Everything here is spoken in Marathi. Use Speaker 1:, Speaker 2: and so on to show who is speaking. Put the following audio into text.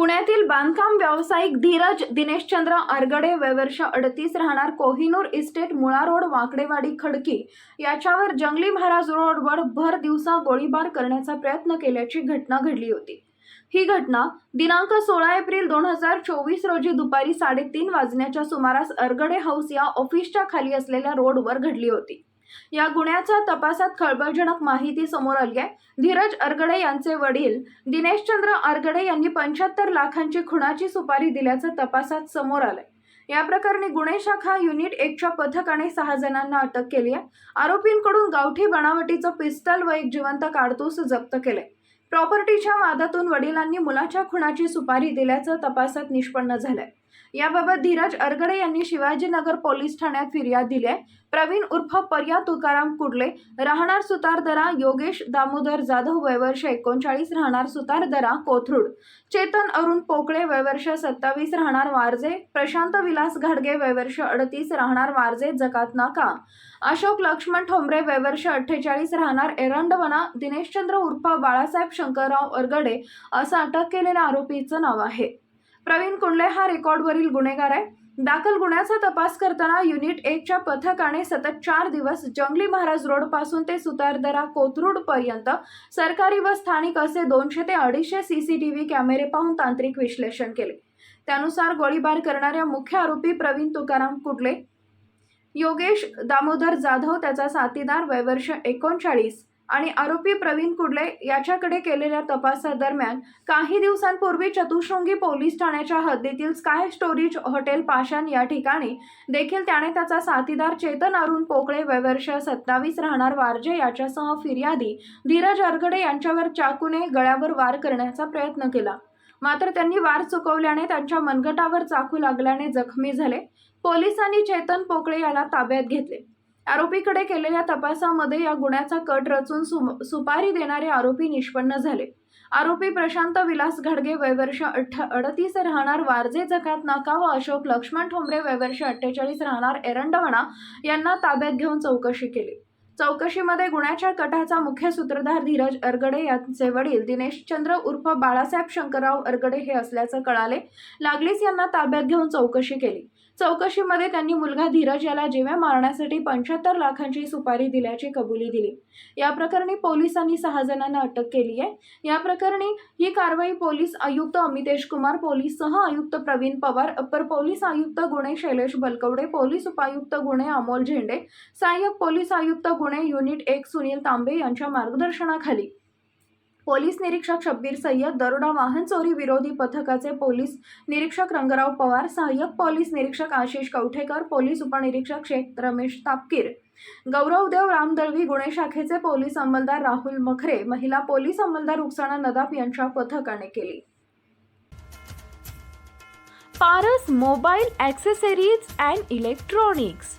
Speaker 1: पुण्यातील बांधकाम व्यावसायिक धीरज दिनेशचंद्र अरगडे वयवर्ष अडतीस राहणार कोहिनूर इस्टेट मुळा रोड वाकडेवाडी खडकी याच्यावर जंगली महाराज रोडवर भर दिवसा गोळीबार करण्याचा प्रयत्न केल्याची घटना घडली होती. ही घटना दिनांक सोळा एप्रिल दोन हजार चोवीस रोजी दुपारी साडेतीन वाजण्याच्या सुमारास अरगडे हाऊस या ऑफिसच्या खाली असलेल्या रोडवर घडली होती. या गुन्ह्याच्या तपासात खळबळजनक माहिती समोर आली आहे. धीरज अरगडे यांचे वडील दिनेशचंद्र अरगडे यांनी पंच्याहत्तर लाखांची खुणाची सुपारी दिल्याचं तपासात समोर आलंय. या प्रकरणी गुन्हे शाखा युनिट एकच्या पथकाने सहा जणांना अटक केली आहे. आरोपींकडून गावठी बनावटीचं पिस्तल व एक जिवंत काडतूस जप्त केले प्रॉपर्टीच्या वादातून वडिलांनी मुलाच्या खुणाची सुपारी दिल्याचं तपासात निष्पन्न झालंय. याबाबत धीरज अरगडे यांनी शिवाजीनगर पोलीस ठाण्यात फिर्याद दिली आहे प्रवीण उर्फ पर्या तुकाराम कुडले राहणार सुतारदरा योगेश दामोदर जाधव वयवर्ष एकोणचाळीस राहणार सुतारदरा कोथरूड. चेतन अरुण पोकळे वयवर्ष सत्तावीस राहणार वारजे. प्रशांत विलास घाडगे वयवर्ष अडतीस राहणार वारजे जकात नाका. अशोक लक्ष्मण ठोंबरे वयवर्ष अठ्ठेचाळीस राहणार एरंडवना दिनेशचंद्र उर्फ बाळासाहेब शंकरराव अरगडे असं अटक केलेल्या आरोपीचं नाव आहे. प्रवीण कुंडले हा रेकॉर्डवरील गुन्हेगार आहे. दाखल गुन्ह्याचा तपास करताना युनिट एकच्या पथकाने सतत चार दिवस जंगली महाराज रोडपासून ते सुतारदरा कोथरूड पर्यंत सरकारी व स्थानिक असे दोनशे ते अडीचशे सीसीटीव्ही कॅमेरे पाहून तांत्रिक विश्लेषण केले. त्यानुसार गोळीबार करणाऱ्या मुख्य आरोपी प्रवीण तुकाराम कुडले योगेश दामोदर जाधव त्याचा साथीदार वयवर्ष एकोणचाळीस आणि आरोपी प्रवीण कुडले याच्याकडे केलेल्या तपासादरम्यान काही दिवसांपूर्वी चतुशृंगी पोलीस ठाण्याच्या हद्दीतील स्काय स्टोरेज हॉटेल पाषाण या ठिकाणी देखील त्याने त्याचा साथीदार चेतन अरुण पोकळे वयवर्ष सत्तावीस राहणार वारजे याच्यासह फिर्यादी धीरज अरगडे यांच्यावर चाकूने गळ्यावर वार करण्याचा प्रयत्न केला. मात्र त्यांनी वार चुकवल्याने त्यांच्या मनगटावर चाकू लागल्याने जखमी झाले. पोलिसांनी चेतन पोकळे याला ताब्यात घेतले. आरोपीकडे केलेल्या तपासामध्ये या गुन्ह्याचा कट रचून सु सुपारी देणारे आरोपी निष्पन्न झाले. आरोपी प्रशांत विलास घडगे वयवर्ष अठ्ठ अडतीस राहणार वारजे जकात नाका व अशोक लक्ष्मण ठोंबरे वयवर्ष अठ्ठेचाळीस राहणार एरंडवणा यांना ताब्यात घेऊन चौकशी केली. चौकशीमध्ये गुन्ह्याच्या कटाचा मुख्य सूत्रधार धीरज अरगडे यांचे वडील दिनेशचंद्र उर्फ बाळासाहेब शंकरराव अरगडे हे असल्याचं कळाले. लागलीच यांना ताब्यात घेऊन चौकशी केली. चौकशीमध्ये त्यांनी मुलगा धीरज याला जिव्या मारण्यासाठी पंच्याहत्तर लाखांची सुपारी दिल्याची कबुली दिली. या प्रकरणी पोलिसांनी सहा जणांना अटक केली आहे. या प्रकरणी ही कारवाई पोलीस आयुक्त अमितेश कुमार पोलीस सह आयुक्त प्रवीण पवार अपर पोलीस आयुक्त गुणे शैलेश बलकवडे पोलीस उपायुक्त गुन्हे अमोल झेंडे सहाय्यक पोलीस आयुक्त गुणे पुणे युनिट एक सुनील तांबे यांच्या मार्गदर्शनाखाली. पोलीस निरीक्षक शब्बीर सय्यद दरोडा वाहन चोरी विरोधी पथकाचे पोलीस निरीक्षक रंगराव पवार सहाय्यक पोलीस निरीक्षक आशिष कवठेकर पोलीस उपनिरीक्षक शेख रमेश तापकीर गौरवदेव रामदळवी गुन्हे शाखेचे पोलीस अंमलदार राहुल मखरे महिला पोलीस अंमलदार उक्साणा नदाप यांच्या पथकाने केली. Paras mobile accessories and electronics